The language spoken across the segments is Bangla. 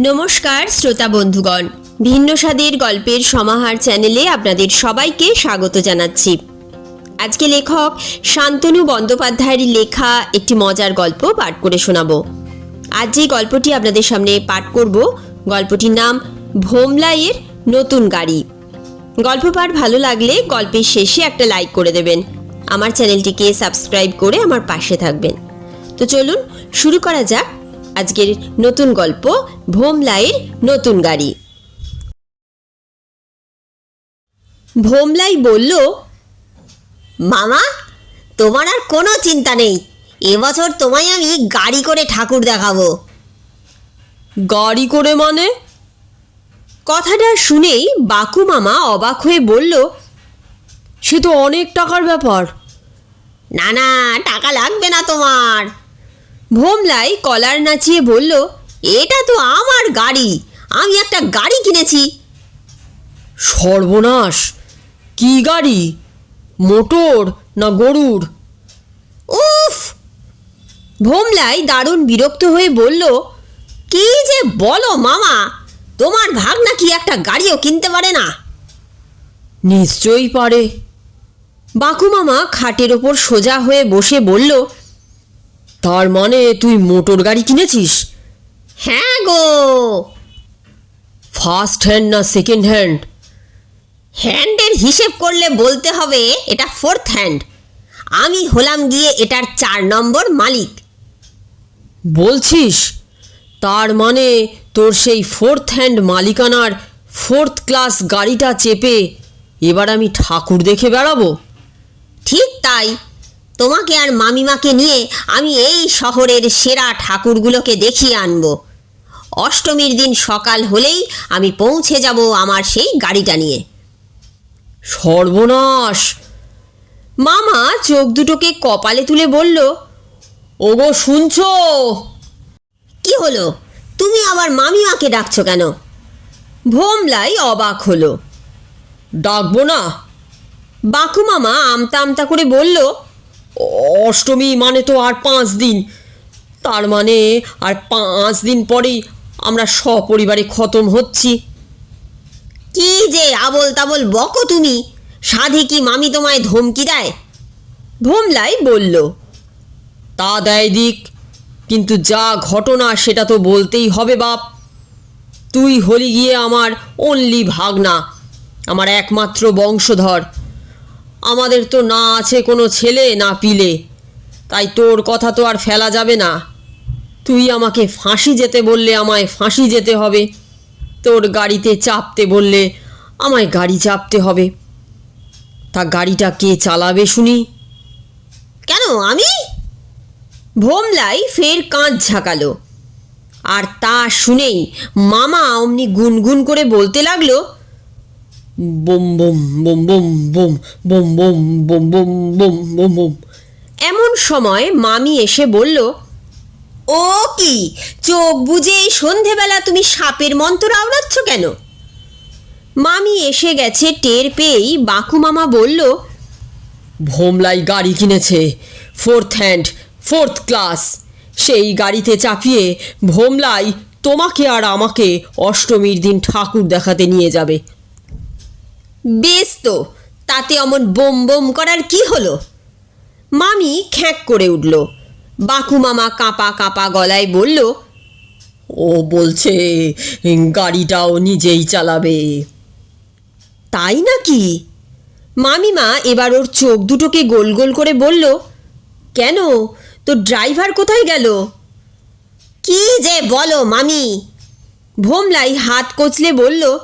নমস্কার, শ্রোতা বন্ধুগণ। ভিন্ন স্বাদের গল্পের সমাহার চ্যানেলে আপনাদের সবাইকে স্বাগত জানাচ্ছি। আজকে লেখক শান্তনু বন্দ্যোপাধ্যায়ের লেখা একটি মজার গল্প পাঠ করে শোনাবো। আজ যে গল্পটি আপনাদের সামনে পাঠ করব, গল্পটির নাম ভোমলাইয়ের নতুন গাড়ি। গল্প পাঠ ভালো লাগলে গল্পের শেষে একটা লাইক করে দেবেন। আমার চ্যানেলটিকে সাবস্ক্রাইব করে আমার পাশে থাকবেন। তো চলুন, শুরু করা যাক আজকের নতুন গল্প ভোমলাইয়ের নতুন গাড়ি। ভোমলাই বলল মামা তোমার আর কোনো চিন্তা নেই। এবছর তোমায় আমি গাড়ি করে ঠাকুর দেখাবো। গাড়ি করে মানে? কথাটা শুনেই বাকু মামা অবাক হয়ে বলল সে তো অনেক টাকার ব্যাপার। না না টাকা লাগবে না তোমার। ভোমলাই কলার নাচিয়ে বলল এটা তো আমার গাড়ি। আমি একটা গাড়ি কিনেছি। সর্বনাশ! কি গাড়ি? মোটর না গরুর? উফ! ভোমলাই দারুণ বিরক্ত হয়ে বলল কি যে বলো মামা তোমার ভাগনা কি একটা গাড়িও কিনতে পারে না? নিশ্চয়ই পারে। বাকু মামা খাটের ওপর সোজা হয়ে বসে বলল তার মানে তুই মোটর গাড়ি কিনেছিস? হ্যাঁ গো। ফার্স্ট হ্যান্ড না সেকেন্ড হ্যান্ড হ্যান্ডের হিসেব করলে বলতে হবে এটা ফোর্থ হ্যান্ড আমি হলাম গিয়ে এটার চার নম্বর মালিক। বলছিস? তার মানে তোর সেই ফোর্থ হ্যান্ড মালিকানার ফোর্থ ক্লাস গাড়িটা চেপে এবার আমি ঠাকুর দেখে বেড়াবো? ঠিক তাই। তোমাকে আর মামিমাকে নিয়ে আমি এই শহরের সেরা ঠাকুরগুলোকে দেখিয়ে আনব। অষ্টমীর দিন সকাল হলেই আমি পৌঁছে যাব আমার সেই গাড়িটা নিয়ে। সর্বনাশ! মামা চোখ দুটোকে কপালে তুলে বলল, ওগো, শুনছো? কি হলো? তুমি আবার মামিমাকে ডাকছো কেন? ভোমলাই অবাক হলো। ডাকবো না? বাকু মামা আমতা আমতা করে বলল অষ্টমী মানে তো আর পাঁচ দিন। তার মানে আর পাঁচ দিন পরেই আমরা সপরিবারে খতম হচ্ছি। কি যে আবল তাবল বকো তুমি? সাধে কি মামি তোমায় ধমকি দেয়? ভোমলাই বলল তা দেয় দিক কিন্তু যা ঘটনা সেটা তো বলতেই হবে বাপ। তুই হলি গিয়ে আমার অনলি ভাগনা আমার একমাত্র বংশধর। আমাদের তো না আছে কোনো ছেলে, না পিলে। তাই তোর কথা তো আর ফেলা যাবে না। তুই আমাকে ফাঁসি যেতে বললে আমায় ফাঁসি যেতে হবে। তোর গাড়িতে চাপতে বললে আমায় গাড়ি চাপতে হবে। তা গাড়িটা কে চালাবে শুনি? কেন, আমি? ভোমলাই ফের কাঁধ ঝাঁকালো। আর তা শুনেই মামা অমনি গুনগুন করে বলতে লাগল বোম বোম বোম বোম বোম বোম বোম বোম বোম বোম বোম বোম এমন সময় মামি এসে বলল ও কি চোখ বুঝে এই সন্ধেবেলা তুমি সাপের মন্ত্র আওড়াচ্ছ কেন মামি এসে গেছে টের পেয়েই বাকু মামা বলল ভোমলাই গাড়ি কিনেছে ফোর্থ হ্যান্ড ফোর্থ ক্লাস সেই গাড়িতে চাপিয়ে ভোমলাই তোমাকে আর আমাকে অষ্টমীর দিন ঠাকুর দেখাতে নিয়ে যাবে বেশ তো, তাতে অমন বোম বোম করার কি হলো? মামি খ্যাঁক করে উঠল। বাকু মামা কাঁপা কাঁপা গলায় বলল, ও বলছে, গাড়িটাও নিজেই চালাবে। তাই নাকি? মামিমা এবার ওর চোখ দুটোকে গোল গোল করে বলল, কেন? তো ড্রাইভার কোথায় গেল? কি যে বলো মামি? ভোমলাই হাত কচলে বলল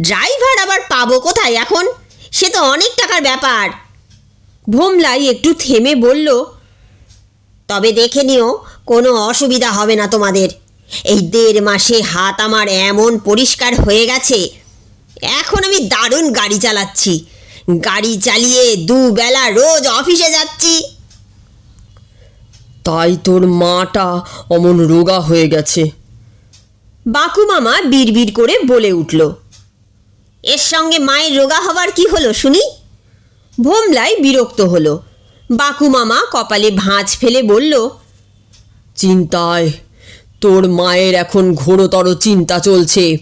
ড্রাইভার আবার পাবো কোথায় এখন? সে তো অনেক টাকার ব্যাপার। ভোমলাই একটু থেমে বলল তবে দেখে নিও কোনো অসুবিধা হবে না তোমাদের। এই দেড় মাসে হাত আমার এমন পরিষ্কার হয়ে গেছে। এখন আমি দারুণ গাড়ি চালাচ্ছি। গাড়ি চালিয়ে দুবেলা রোজ অফিসে যাচ্ছি। তাই তোর মাটা অমন রোগা হয়ে গেছে। বাকু মামা বিড়বিড় করে বলে উঠল এর সঙ্গে মায়ের রোগা হবার কি হলো শুনি? ভোমলাই বিরক্ত হলো। বাকু মামা কপালে ভাঁজ ফেলে বলল, চিন্তায়, তোর মায়ের এখন ঘোরতর চিন্তা চলছে।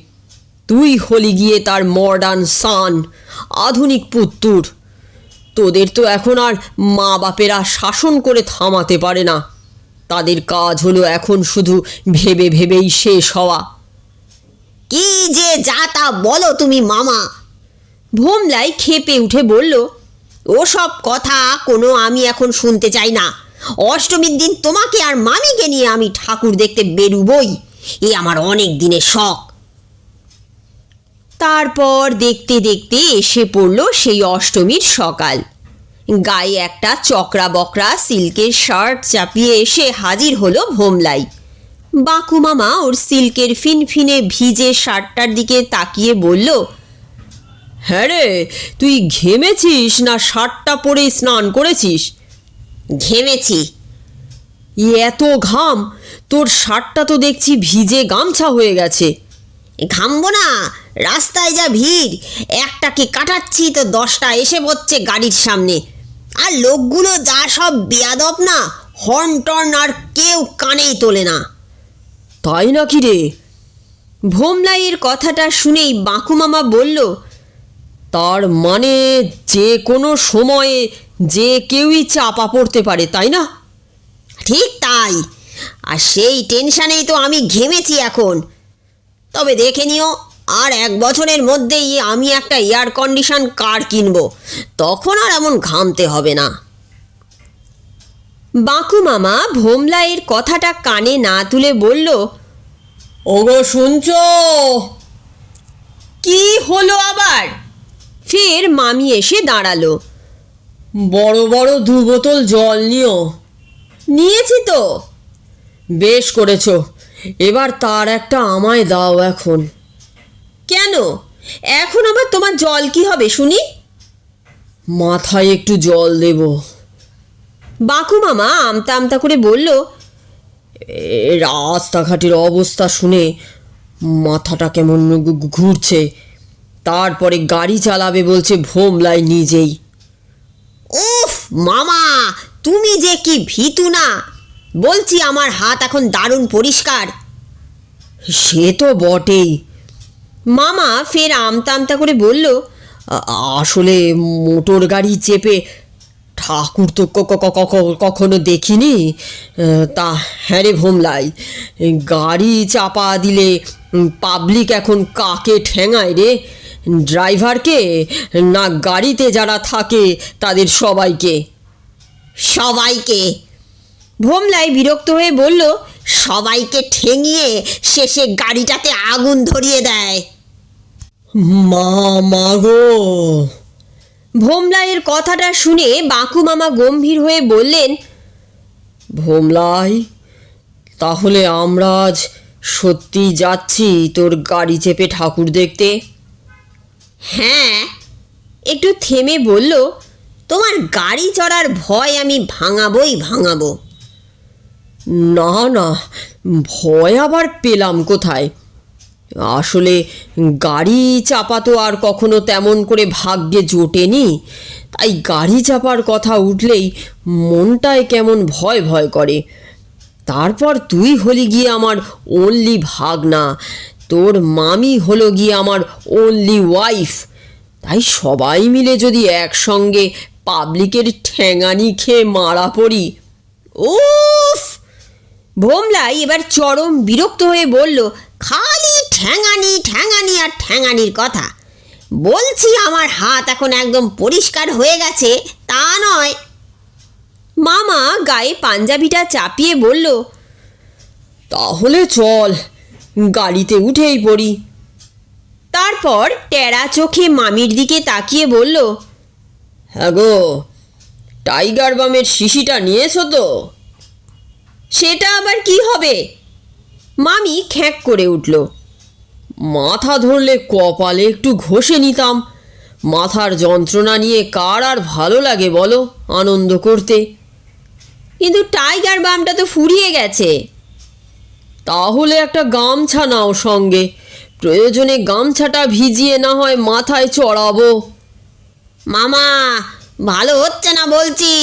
তুই হলি গিয়ে তার মডার্ন সান, আধুনিক পুত্তুর। তোদের তো এখন আর মা বাপেরা শাসন করে থামাতে পারে না। তাদের কাজ হলো এখন শুধু ভেবে ভেবেই শেষ হওয়া। কি যে যা তা বলো তুমি, মামা। ভোমলাই খেপে উঠে বলল, ওসব কথা কোনো আমি এখন শুনতে চাই না। অষ্টমীর দিন তোমাকে আর মামিকে নিয়ে আমি ঠাকুর দেখতে বেরুবই। এ আমার অনেক দিনের শখ। তারপর দেখতে দেখতে এসে পড়ল সেই অষ্টমীর সকাল। গায়ে একটা চকরা বকরা সিল্কের শার্ট চাপিয়ে এসে হাজির হলো ভোমলাই। বাকু মামা ওর সিল্কের ফিনফিনে ভিজে শার্টটার দিকে তাকিয়ে বলল হ্যাঁ রে, তুই ঘেমেছিস না শার্টটা পরে স্নান করেছিস? ঘেমেছি। এত ঘাম, তোর শার্টটা তো দেখছি ভিজে গামছা হয়ে গেছে। ঘামবো না, রাস্তায় যা ভিড় একটাকে কাটাচ্ছি তো দশটা এসে পড়ছে গাড়ির সামনে। আর লোকগুলো যা সব বেয়াদব না, হর্ন টর্ন আর কেউ কানেই তোলে না। তাই নাকি রে? ভোমলাইয়ের কথাটা শুনেই বাকু মামা বলল, তার মানে যে কোনো সময়ে যে কেউই চাপা পড়তে পারে, তাই না? ঠিক তাই। আর সেই টেনশানেই তো আমি ঘেমেছি এখন। তবে দেখে নিও, আর এক বছরের মধ্যেই আমি একটা এয়ার কন্ডিশন কার কিনবো। তখন আর এমন ঘামতে হবে না। বাকু মামা ভোমলাইয়ের কথাটা কানে না তুলে বলল, ওগো, শুনছ? কি হলো আবার? ফের মামি এসে দাঁড়াল, বড় বড় দু বোতল জল নিও। নিয়েছি তো। বেশ করেছ, এবার তার একটা আমায় দাও এখন। কেন? এখন আবার তোমার জল কি হবে শুনি? মাথায় একটু জল দেব। বাকু মামা আমতা আমতা করে বলল রাস্তাঘাটের অবস্থা শুনে মাথাটা কেমন ঘুরছে। তারপরে গাড়ি চালাবে বলছে ভোমলাই নিজেই। উফ, মামা, তুমি যে কি ভীতু না! বলছি আমার হাত এখন দারুণ পরিষ্কার। সে তো বটেই। মামা ফের আমতা আমতা করে বলল আসলে মোটর গাড়ি চেপে ঠাকুর তো কখনো দেখিনি। তা হ্যাঁ রে ভোমলাই গাড়ি চাপা দিলে পাবলিক এখন কাকে ঠেঙায় রে? ড্রাইভারকে না গাড়িতে যারা থাকে তাদের সবাইকে? সবাইকে। ভোমলাই বিরক্ত হয়ে বলল সবাইকে ঠেঙিয়ে শেষে গাড়িটাতে আগুন ধরিয়ে দেয়। মা মা গো! ভোমলাইয়ের কথাটা শুনে বাকু মামা গম্ভীর হয়ে বললেন ভোমলাই তাহলে আমরা আজ সত্যি যাচ্ছি তোর গাড়ি চেপে ঠাকুর দেখতে? হ্যাঁ একটু থেমে বলল তোমার গাড়ি চড়ার ভয় আমি ভাঙাবই ভাঙাবো। না না ভয় আবার পেলাম কোথায়? আসলে গাড়ি চাপা তো আর কখনো তেমন করে ভাগ্যে জোটেনি। তাই গাড়ি চাপার কথা উঠলেই মনটায় কেমন ভয় ভয় করে। তারপর তুই হলি গিয়ে আমার অনলি ভাগনা। তোর মামি হলো গিয়ে আমার অনলি ওয়াইফ তাই সবাই মিলে যদি একসঙ্গে পাবলিকের ঠ্যাঙানি খেয়ে মারা পড়ি, উফ! ভোমলাই এবার চরম বিরক্ত হয়ে বলল, খালি ঠ্যাঙানি ঠ্যাঙানি আর ঠ্যাঙানির কথা। বলছি আমার হাত এখন একদম পরিষ্কার হয়ে গেছে, তা নয়। মামা গায়ে পাঞ্জাবিটা চাপিয়ে বলল, তাহলে চল, গাড়িতে উঠেই পড়ি। তারপর টেরা চোখে মামির দিকে তাকিয়ে বলল হ্যাঁ গো, টাইগার বামের শিশিটা নিয়েছো তো? সেটা আবার কি হবে? মামি খ্যাঁক করে উঠল মাথা ধরলে কপালে একটু ঘষে নিতাম। মাথার যন্ত্রণা নিয়ে কার আর ভালো লাগে বলো আনন্দ করতে। কিন্তু টাইগার বামটা তো ফুরিয়ে গেছে। তাহলে একটা গামছা নাও সঙ্গে। প্রয়োজনে গামছাটা ভিজিয়ে না হয় মাথায় চড়াবো। মামা, ভালো হচ্ছে না বলছি।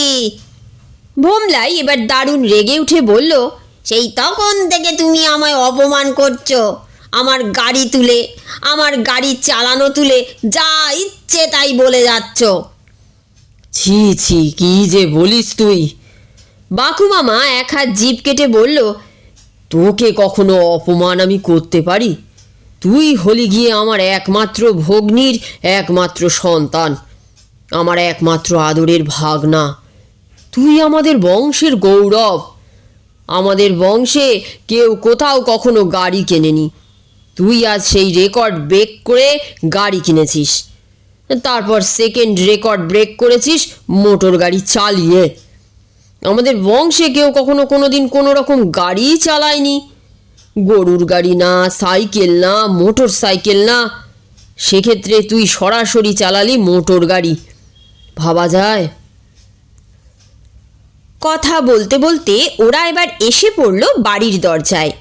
ভোমলাই এবার দারুণ রেগে উঠে বলল, সেই তখন থেকে তুমি আমায় অপমান করছ। আমার গাড়ি তুলে, আমার গাড়ি চালানো তুলে, যা ইচ্ছে তাই বলে যাচ্ছ। ছি ছি, কি যে বলিস তুই? বাকু মামা এক হাত জিভ কেটে বলল, তোকে কখনো অপমান আমি করতে পারি? তুই হলি গিয়ে আমার একমাত্র ভগ্নির, একমাত্র সন্তান, আমার একমাত্র আদরের ভাগনা। তুই আমাদের বংশের গৌরব। আমাদের বংশে কেউ কোথাও কখনো গাড়ি কেনেনি। তুই আজ সেই রেকর্ড ব্রেক করে গাড়ি কিনেছিস। তারপর সেকেন্ড রেকর্ড ব্রেক করেছিস মোটর গাড়ি চালিয়ে। আমাদের বংশে কেউ কখনো কোনো দিন কোনো রকম গাড়িই চালায়নি। গরুর গাড়ি না, সাইকেল না মোটর সাইকেল না। সেক্ষেত্রে তুই সরাসরি চালালি মোটর গাড়ি। ভাবা যায়? কথা বলতে বলতে ওরা এবার এসে পড়ল বাড়ির দরজায়।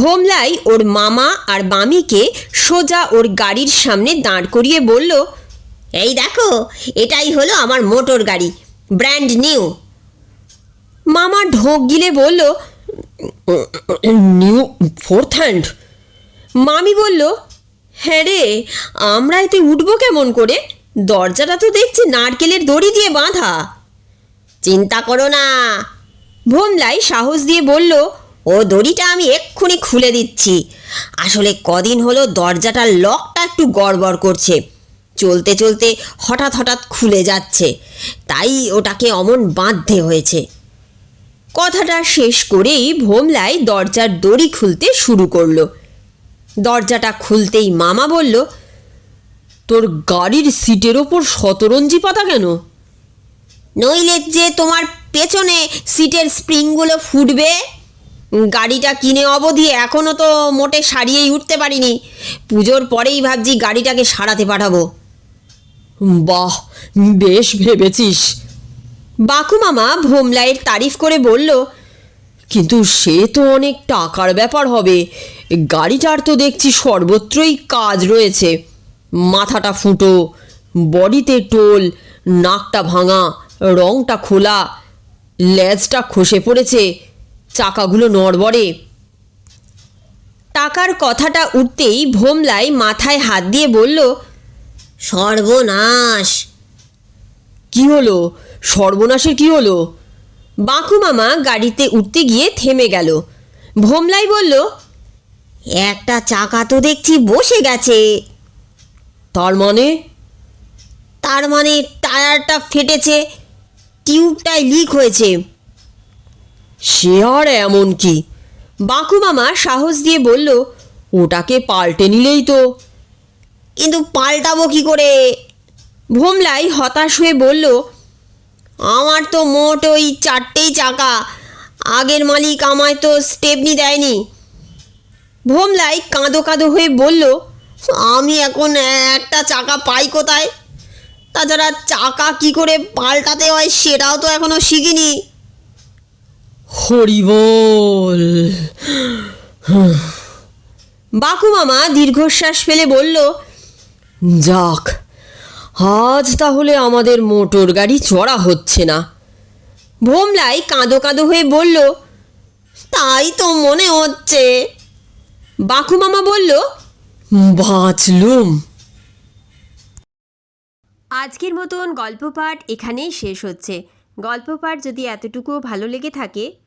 ভোমলাই ওর মামা আর মামিকে সোজা ওর গাড়ির সামনে দাঁড় করিয়ে বলল, এই দেখো, এটাই হলো আমার মোটর গাড়ি, ব্র্যান্ড নিউ। মামা ঢোক গিলে বলল, নিউ ফোর্থ হ্যান্ড? মামি বলল হ্যাঁ রে, আমরা এতে উঠবো কেমন করে? দরজাটা তো দেখছি নারকেলের দড়ি দিয়ে বাঁধা। চিন্তা করো না। ভোমলাই সাহস দিয়ে বলল ও দড়িটা আমি এক্ষুনি খুলে দিচ্ছি। আসলে কদিন হলো দরজাটার লকটা একটু গড়বড় করছে। চলতে চলতে হঠাৎ হঠাৎ খুলে যাচ্ছে। তাই ওটাকে অমন বাঁধতে হয়েছে। কথাটা শেষ করেই ভোমলাই দরজার দড়ি খুলতে শুরু করল। দরজাটা খুলতেই মামা বলল, তোর গাড়ির সিটের ওপর শতরঞ্জি পাতা কেন? নইলে যে তোমার পেছনে সিটের স্প্রিংগুলো ফুটবে? গাড়িটা কিনে অবধি এখনও তো মোটে সারিয়েই উঠতে পারিনি। পুজোর পরেই ভাবছি গাড়িটাকে সারাতে পাঠাবো। বাহ, বেশ ভেবেছিস। বাকু মামা ভোমলাইয়ের তারিফ করে বলল, কিন্তু সে তো অনেক টাকার ব্যাপার হবে। গাড়িটার তো দেখছি সর্বত্রই কাজ রয়েছে। মাথাটা ফুটো, বডিতে টোল, নাকটা ভাঙা, রংটা খোলা, লেজটা খসে পড়েছে। চাকাগুলো নড়বড়ে। টাকার কথাটা উঠতেই ভোমলাই মাথায় হাত দিয়ে বলল, সর্বনাশ! কি হলো? সর্বনাশের কি হলো? বাকু মামা গাড়িতে উঠতে গিয়ে থেমে গেল। ভোমলাই বলল, একটা চাকা তো দেখছি বসে গেছে। তার মানে? তার মানে টায়ারটা ফেটেছে টিউবটায় লিক হয়েছে। সে আর এমন কি? বাকু মামা সাহস দিয়ে বলল, ওটাকে পাল্টে নিলেই তো। কিন্তু পাল্টাবো কি করে? ভোমলাই হতাশ হয়ে বলল, আমার তো মোট ওই চারটেই চাকা। আগের মালিক আমায় তো স্টেপনি দেয়নি। ভোমলাই কাঁদো কাঁদো হয়ে বলল, আমি এখন একটা চাকা পাই কোথায়? তাছাড়া চাকা কি করে পাল্টাতে হয় সেটাও তো এখনও শিখিনি। হরিবল। বাকু মামা দীর্ঘশ্বাস ফেলে বলল, যাক, আজ তাহলে আমাদের মোটর গাড়ি চড়া হচ্ছে না। ভোমলাই কাঁদো কাঁদো হয়ে বলল, তাই তো মনে হচ্ছে। বাকু মামা বলল, বাঁচলুম। আজকের মতন গল্প পাঠ এখানেই শেষ হচ্ছে। গল্প পাঠ যদি এতটুকুও ভালো লেগে থাকে